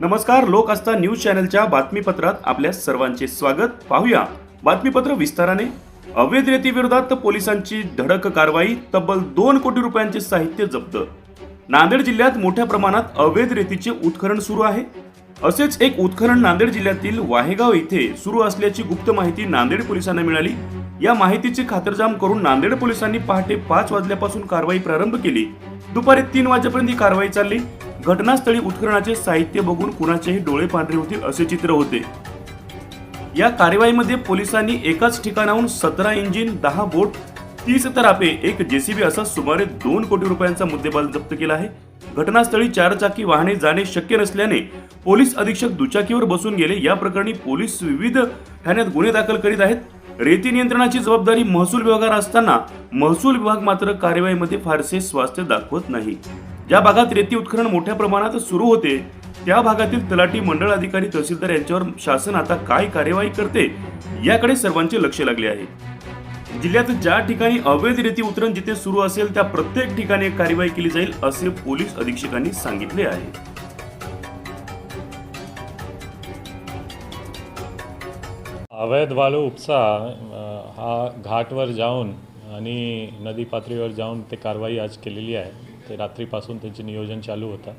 नमस्कार लोक आस्था न्यूज चॅनलच्या बातमीपत्रात आपल्या सर्वांचे स्वागत. पाहूया. बातमीपत्र विस्ताराने. अवैध रेती विरोधात पोलिसांची धडक कारवाई तब्बल दोन कोटी रुपयांचे साहित्य जप्त. नांदेड जिल्ह्यात मोठ्या प्रमाणात अवैध रेतीचे उत्खनन सुरू आहे. असेच एक उत्खनन नांदेड जिल्ह्यातील वाहेगाव येथे सुरू असल्याची गुप्त माहिती नांदेड पोलिसांना मिळाली. या माहितीची खातरजाम करून नांदेड पोलिसांनी पहाटे पाच वाजल्यापासून कारवाई प्रारंभ केली. दुपारी तीन वाजेपर्यंत ही कारवाई चालली. घटनास्थळी उत्खननाचे साहित्य बघून कुणाचेही डोळे पांढरे होतील असे चित्र होते. या कारवाईमध्ये पोलिसांनी एकाच ठिकाणाहून सतरा इंजिन दहा बोट तीस तरापे एक जेसीबी असा सुमारे दोन कोटी रुपयांचा मुद्देमाल जप्त केला आहे. घटनास्थळी चारचाकी वाहने जाणे शक्य नसल्याने पोलीस अधीक्षक दुचाकीवर बसून गेले. या प्रकरणी पोलीस विविध ठाण्यात गुन्हे दाखल करीत आहेत. रेती नियंत्रणाची जबाबदारी महसूल विभागावर असताना महसूल विभाग मात्र कार्यवाहीमध्ये फारसे स्वास्थ्य दाखवत नाही. ज्या भागात रेती उत्खनन मोठ्या प्रमाणात सुरू होते त्या भागातील तलाठी मंडळ अधिकारी तहसीलदार यांच्यावर शासन आता काय कार्यवाही करते याकडे सर्वांचे लक्ष लागले आहे. जिल्ह्यात ज्या ठिकाणी अवैध रेती उतरण जिथे सुरू असेल त्या प्रत्येक ठिकाणी कार्यवाही केली जाईल असे पोलीस अधीक्षकांनी सांगितले आहे. अवैध वाळू उपसा हा घाटवर जाऊन आणि नदी पातळीवर जाऊन ते कारवाई आज केलेली आहे. ते रात्रीपासून त्यांचे नियोजन चालू होतं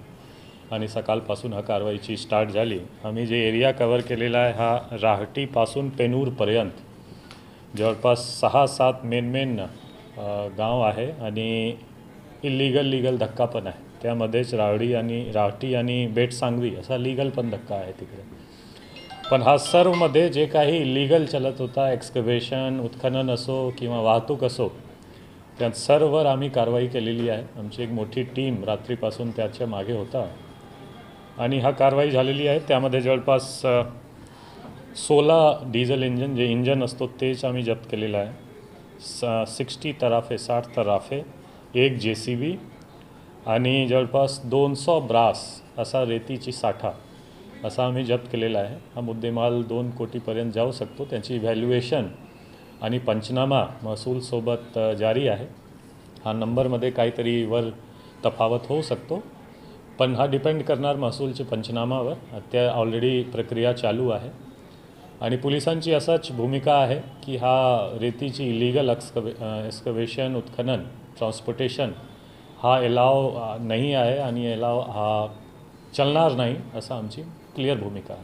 आणि सकाळपासून हा कारवाईची स्टार्ट झाली. आम्ही जे एरिया कवर केलेला आहे हा राहटीपासून पेनूरपर्यंत जवळपास सहा सात मेन मेन गाव आहे आणि इलिगल लिगल धक्का पण आहे. त्यामध्येच रावडी आणि राहटी आणि बेट सांगवी असा लिगल पण धक्का आहे तिकडे. पण हा सर्वमध्ये जे काही इलिगल चालत होता एक्सकवेशन उत्खनन असो किंवा वाहतूक असो त्यात सर्ववर आम्ही कारवाई केलेली आहे. आमची एक मोठी टीम रात्रीपासून त्याच्यामागे होता. आणि हा कारवाई झालेली आहे. त्यामध्ये जवळपास सोला सोळा डिझेल इंजन जे इंजन असतो तेच आम्ही जप्त केलेलं आहे. स सिक्स्टी तराफे साठ तराफे एक जे सी बी आणि जवळपास दोनशे ब्रास असा रेतीची साठा. असा आम्ही जप्त केलेला आहे. हा मुद्देमाल दोन कोटीपर्यंत जाऊ शकतो. त्याची व्हॅल्युएशन आणि पंचनामा महसूलसोबत जारी आहे. हा नंबरमध्ये काहीतरी वर तफावत होऊ शकतो. पण हा डिपेंड करणार महसूलच्या पंचनामावर. त्या ऑलरेडी प्रक्रिया चालू आहे. आणि पोलिसांची असाच भूमिका आहे की हा रेतीची इलिगल एक्सकवे एक्सकवेशन उत्खनन ट्रान्सपोर्टेशन हा एलाव नाही आहे आणि एलाव हा चलणार नाही असं आमची क्लिअर भूमिका.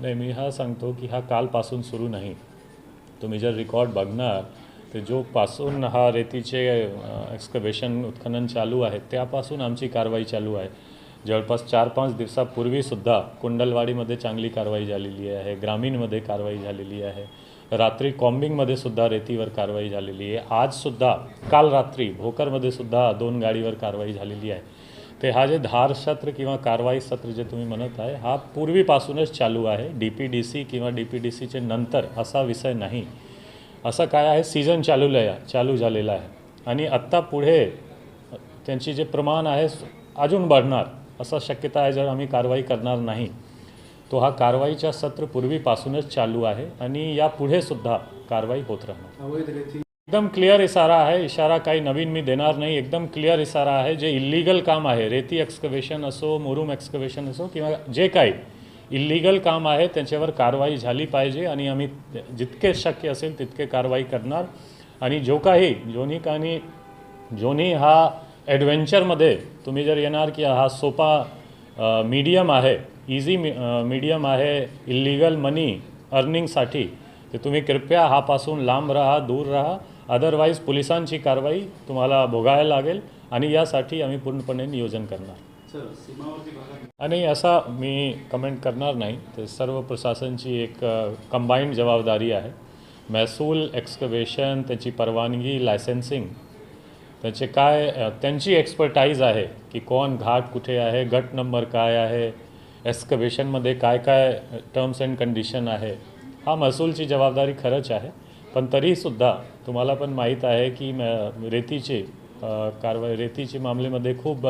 नाही मी हा सांगतो की हा कालपासून सुरू नाही. तुम्ही जर रेकॉर्ड बघणार तर जो पासून हा रेतीचे एक्सकवेशन उत्खनन चालू आहे त्यापासून आमची कारवाई चालू आहे. जवळपास चार पाच दिवसापूर्वीसुद्धा कुंडलवाडीमध्ये चांगली कारवाई झालेली आहे ग्रामीणमध्ये कारवाई झालेली आहे. रात्री कॉम्बिंगमध्ये सुद्धा रेतीवर कारवाई झालेली आहे. आजसुद्धा काल रात्री भोकरमध्ये सुद्धा दोन गाडीवर कारवाई झालेली आहे. ते हा जे धार सत्र किंवा कारवाई सत्र जे तुम्ही म्हणत आहे हा पूर्वीपासूनच चालू आहे. डी पी डी सी किंवा डी पी डी सीचे नंतर असा विषय नाही. असं काय आहे? सीझन चालू आहे चालू झालेला आहे. आणि आत्ता पुढे त्यांची जे प्रमाण आहे अजून वाढणार असा शक्यता आहे जर आम्ही कारवाई करणार नाही. तो हा कारवाईचा सत्र पूर्वीपासूनच चालू आहे आणि यापुढे सुद्धा कारवाई होत राहणार. एकदम क्लिअर इशारा आहे. इशारा काही नवीन मी देणार नाही. एकदम क्लिअर इशारा आहे. जे इल्लिगल काम आहे रेती एक्सकवेशन असो मुरुम एक्सकवेशन असो किंवा जे काही इल्लिगल काम आहे त्याच्यावर कारवाई झाली पाहिजे आणि आम्ही जितके शक्य असेल तितके कारवाई करणार. आणि जो काही जोनी काही जोनी हा ॲडव्हेंचरमध्ये तुम्ही जर येणार की हा सोपा मीडियम आहे इझी मी मीडियम आहे इल्लिगल मनी अर्निंगसाठी तर तुम्ही कृपया हापासून लांब राहा दूर राहा. अदरवाईज पोलिसांची कारवाई तुम्हाला भोगायला लागेल आणि यासाठी आम्ही पूर्णपणे नियोजन करणार. आणि असा मी कमेंट करणार नाही. ते सर्व प्रशासनची एक कंबाईंड जबाबदारी आहे. महसूल एक्सकवेशन त्याची परवानगी लायसन्सिंग त्याचे काय त्यांची एक्सपर्टाईज आहे की कोण घाट कुठे आहे गट नंबर काय आहे एक्सकवेशनमध्ये काय काय टर्म्स अँड कंडिशन आहे. हा महसूलची जबाबदारी खरंच आहे. पण तरीसुद्धा तुम्हाला पण माहीत आहे की म- रेतीची कारवाई रेतीची मामलेमध्ये खूप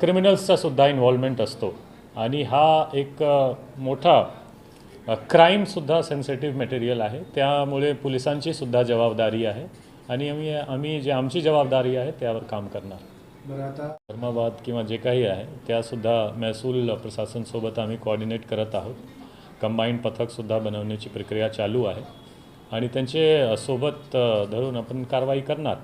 क्रिमिनल्सचा सुद्धा इन्व्हॉल्वमेंट असतो. आणि हा एक मोठा क्राईमसुद्धा सेन्सिटिव्ह मटेरियल आहे. त्यामुळे पोलिसांची सुद्धा जबाबदारी आहे. आणि आम्ही आम्ही जे आमची जबाबदारी आहे त्यावर काम करणार. बरं आता? धर्माबाद किंवा जे काही आहे त्यासुद्धा महसूल प्रशासनसोबत आम्ही कोऑर्डिनेट करत आहोत. कंबाईंड पथकसुद्धा बनवण्याची प्रक्रिया चालू आहे. आणि त्यांचे सोबत धरून आपण कारवाई करणार.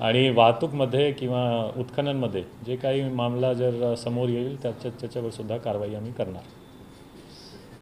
आणि वाहतूकमध्ये किंवा उत्खननमध्ये जे काही मामला जर समोर येईल त्याच्या त्याच्यावर सुद्धा कारवाई आम्ही करणार.